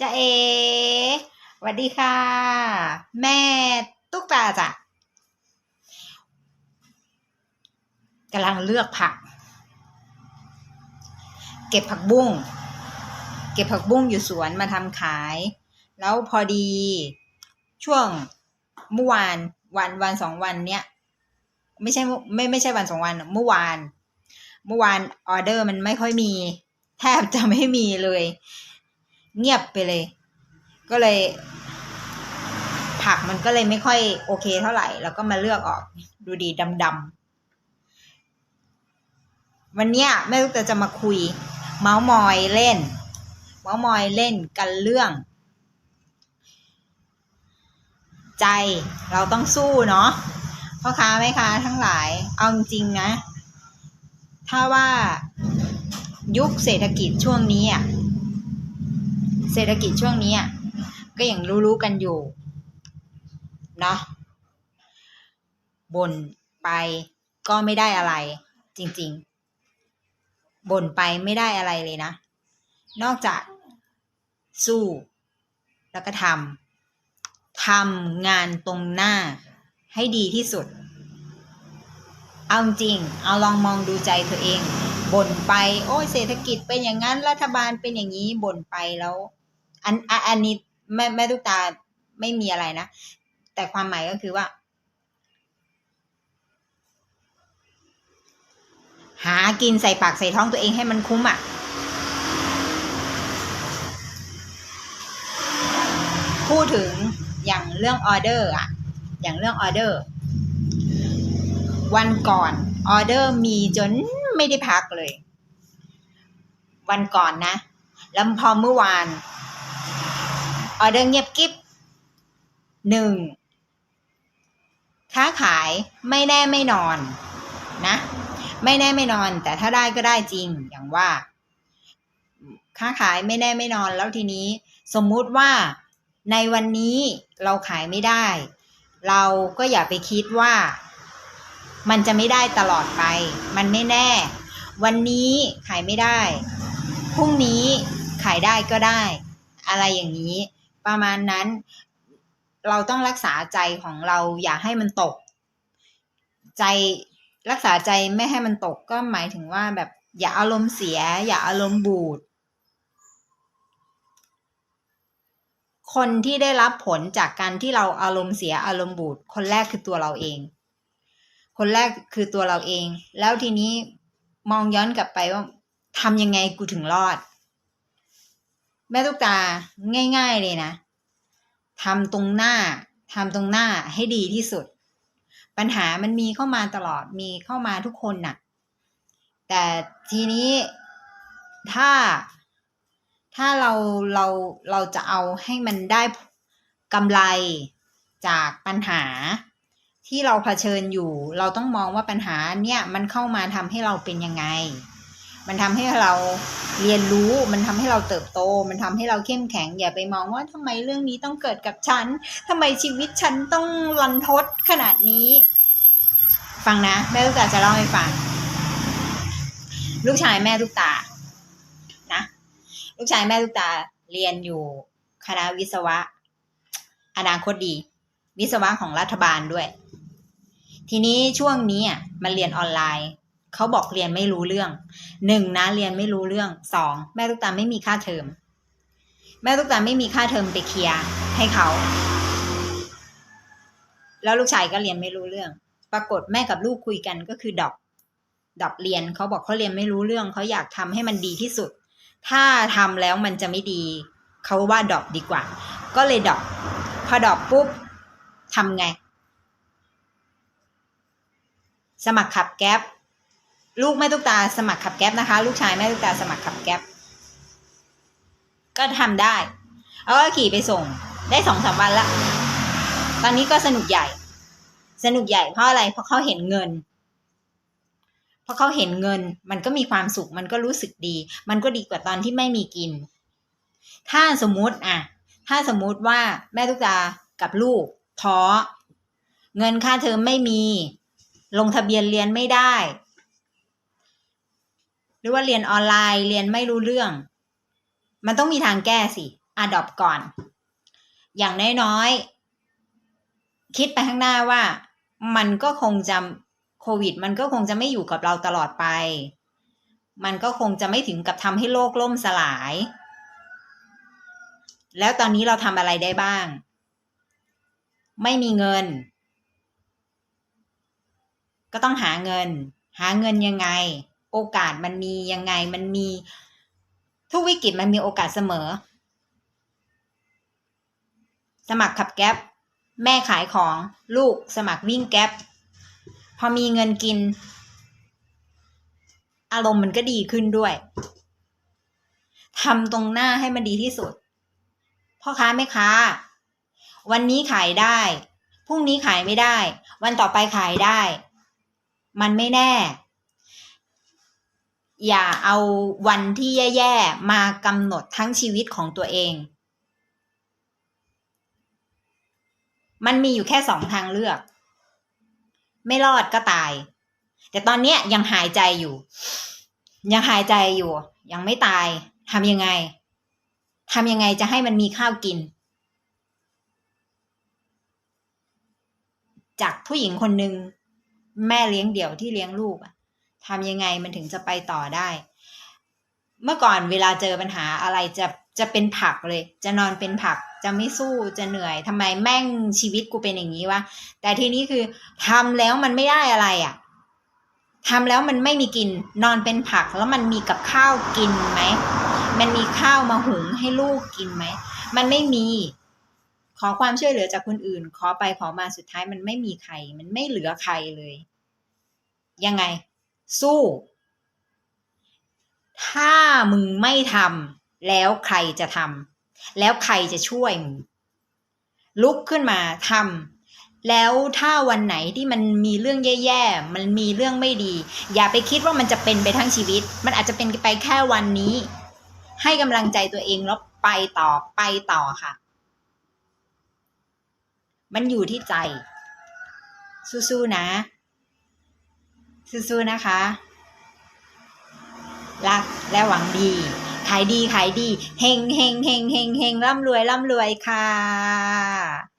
จะเอสวัสดีค่ะ แม่ตุ๊กตาจ้ะกำลังเลือกผัก เก็บผักบุ้ง เก็บผักบุ้งอยู่สวนมาทำขาย แล้วพอดี ช่วงเมื่อวานวันวันสองวันเนี้ยไม่ใช่ไม่ไม่ใช่วันสองวันเมื่อวาน เมื่อวานออเดอร์มันไม่ค่อยมี แทบจะไม่มีเลย เงียบไปเลย ก็เลย ผักมันก็เลยไม่ค่อยโอเคเท่าไหร่ แล้วก็มาเลือกออกดูดีดำๆวันเนี้ยแม่ลูกแต่จะมาคุย เมาส์มอยเล่น เมาส์มอยเล่นกันเรื่อง ใจเราต้องสู้เนาะพ่อค้าแม่ค้าทั้งหลาย เอาจริงนะ ถ้าว่ายุคเศรษฐกิจช่วงนี้อะ เศรษฐกิจช่วงนี้อะก็อย่างรู้ๆกันอยู่เนาะบ่นไปก็ไม่ได้อะไร จริง ๆบ่นไปไม่ได้อะไรเลยนะ นอกจากสู้ แล้วก็ทำทำงานตรงหน้าให้ดีที่สุด เอาจริง เอาลองมองดูใจตัวเองบ่นไป โอ้ยเศรษฐกิจเป็นอย่างนั้นรัฐบาลเป็นอย่างนี้บ่นไปแล้ว อันอันนี้แม่แม่ทุกตาไม่มีอะไรนะ แต่ความหมายก็คือว่า หากินใส่ปากใส่ท้องตัวเองให้มันคุ้มอะพูดถึงอย่างเรื่องออเดอร์อะอย่างเรื่องออเดอร์ วันก่อนออเดอร์มีจนไม่ได้พักเลย วันก่อนนะ แล้วพอเมื่อวาน ออเดอร์เงียบกิ๊บหนึ่งค้าขายไม่แน่ไม่นอนนะไม่แน่ไม่นอน แต่ถ้าได้ก็ได้จริงอย่างว่า ค้าขายไม่แน่ไม่นอนแล้วทีนี้ สมมุติว่าในวันนี้เราขายไม่ได้ เราก็อย่าไปคิดว่า มันจะไม่ได้ตลอดไป มันไม่แน่ วันนี้ขายไม่ได้พรุ่งนี้ขายได้ก็ได้ อะไรอย่างนี้ ประมาณนั้น เราต้องรักษาใจของเราอย่าให้มันตก ใจรักษาใจไม่ให้มันตกก็หมายถึงว่าแบบอย่าอารมณ์เสีย อย่าอารมณ์บูดคนที่ได้รับผลจากการที่เราอารมณ์เสียอารมณ์บูดคนแรกคือตัวเราเอง คนแรกคือตัวเราเอง แล้วทีนี้มองย้อนกลับไปว่าทำยังไงกูถึงรอด แม่ตุ๊กตาง่าย ๆเลยนะทำตรงหน้าทำตรงหน้าให้ดีที่สุด ปัญหามันมีเข้ามาตลอดมีเข้ามาทุกคนน่ะ แต่ทีนี้ถ้าถ้าเราเราเราจะเอาให้มันได้กำไรจากปัญหาที่เราเผชิญอยู่ เราต้องมองว่าปัญหาเนี่ยมันเข้ามาทำให้เราเป็นยังไง มันทำให้เราเรียนรู้ มันทำให้เราเติบโต มันทำให้เราเข้มแข็ง อย่าไปมองว่าทำไมเรื่องนี้ต้องเกิดกับฉันทำไมชีวิตฉันต้องรันทดขนาดนี้ ฟังนะ แม่ลูกตาจะเล่าให้ฟัง ลูกชายแม่ลูกตา นะ ลูกชายแม่ลูกตาเรียนอยู่คณะวิศวะ อนาคตดี วิศวะของรัฐบาลด้วย ทีนี้ช่วงนี้อะมันเรียนออนไลน์ เขาบอกเรียนไม่รู้เรื่องหนึ่งนะเรียนไม่รู้เรื่องสองแม่ลูกตาไม่มีค่าเทอม แม่ลูกตาไม่มีค่าเทอมไปเคลียร์ให้เขา แล้วลูกชายก็เรียนไม่รู้เรื่อง ปรากฏแม่กับลูกคุยกันก็คือดอปดอปเรียนเขาบอกเขาเรียนไม่รู้เรื่องเขาอยากทำให้มันดีที่สุด ถ้าทำแล้วมันจะไม่ดีเขาว่าดอปดีกว่า ก็เลยดอปพอดอปปุ๊บทำไง สมัครขับแก๊ป ลูกแม่ตุ๊กตาสมัครขับแก๊ปนะคะ ลูกชายแม่ตุ๊กตาสมัครขับแก๊ปก็ทำได้แล้วก็ขี่ไปส่ง ได้สองสามวันละ ตอนนี้ก็สนุกใหญ่ สนุกใหญ่เพราะอะไรเพราะเขาเห็นเงินเพราะเขาเห็นเงิน มันก็มีความสุขมันก็รู้สึกดี มันก็ดีกว่าตอนที่ไม่มีกิน ถ้าสมมุติอะ ถ้าสมมุติว่าแม่ตุ๊กตากับลูกท้อเงินค่าเทอมไม่มี ลงทะเบียนเรียนไม่ได้ หรือว่าเรียนออนไลน์เรียนไม่รู้เรื่อง มันต้องมีทางแก้สิ adopt ก่อน อย่างน้อยๆคิดไปข้างหน้าว่า มันก็คงจะโควิด มันก็คงจะไม่อยู่กับเราตลอดไป มันก็คงจะไม่ถึงกับทำให้โลกล่มสลาย แล้วตอนนี้เราทำอะไรได้บ้าง ไม่มีเงิน ก็ต้องหาเงิน หาเงินยังไง โอกาสมันมียังไงมันมี ทุกวิกฤตมันมีโอกาสเสมอ สมัครขับแก๊ปแม่ขายของลูกสมัครวิ่งแก๊ปพอมีเงินกิน อารมณ์มันก็ดีขึ้นด้วยทำตรงหน้าให้มันดีที่สุด พ่อค้าแม่ค้า วันนี้ขายได้ พรุ่งนี้ขายไม่ได้ วันต่อไปขายได้ มันไม่แน่ อย่าเอาวันที่แย่ๆ มากำหนดทั้งชีวิตของตัวเอง มันมีอยู่แค่สองทางเลือก ไม่รอดก็ตาย แต่ตอนเนี้ยยังหายใจอยู่ ยังหายใจอยู่ ยังไม่ตายทำยังไงทำยังไงจะให้มันมีข้าวกิน จากผู้หญิงคนหนึ่งแม่เลี้ยงเดี่ยวที่เลี้ยงลูกอะ ทำยังไงมันถึงจะไปต่อได้ เมื่อก่อนเวลาเจอปัญหาอะไรจะจะเป็นผักเลย จะนอนเป็นผัก จะไม่สู้จะเหนื่อยทำไมแม่งชีวิตกูเป็นอย่างนี้วะแต่ทีนี้คือทำแล้วมันไม่ได้อะไรอะ่ะทำแล้วมันไม่มีกินนอนเป็นผักแล้วมันมีกับข้าวกินไหมมันมีข้าวมาหุงให้ลูกกินไหมมันไม่มี ขอความช่วยเหลือจากคนอื่น ขอไปขอมาสุดท้ายมันไม่มีใคร มันไม่เหลือใครเลย ยังไง สู้ ถ้ามึงไม่ทำแล้วใครจะทำแล้วใครจะช่วยมึงลุกขึ้นมาทำแล้วถ้าวันไหนที่มันมีเรื่องแย่ๆ มันมีเรื่องไม่ดี อย่าไปคิดว่ามันจะเป็นไปทั้งชีวิต มันอาจจะเป็นไปแค่วันนี้ ให้กำลังใจตัวเองแล้วไปต่อไปต่อค่ะ มันอยู่ที่ใจ สู้ๆนะ สู้ๆนะคะ รักและหวังดี ขายดีขายดี เฮงเฮงเฮงเฮงเฮงร่ำรวยร่ำรวยค่ะ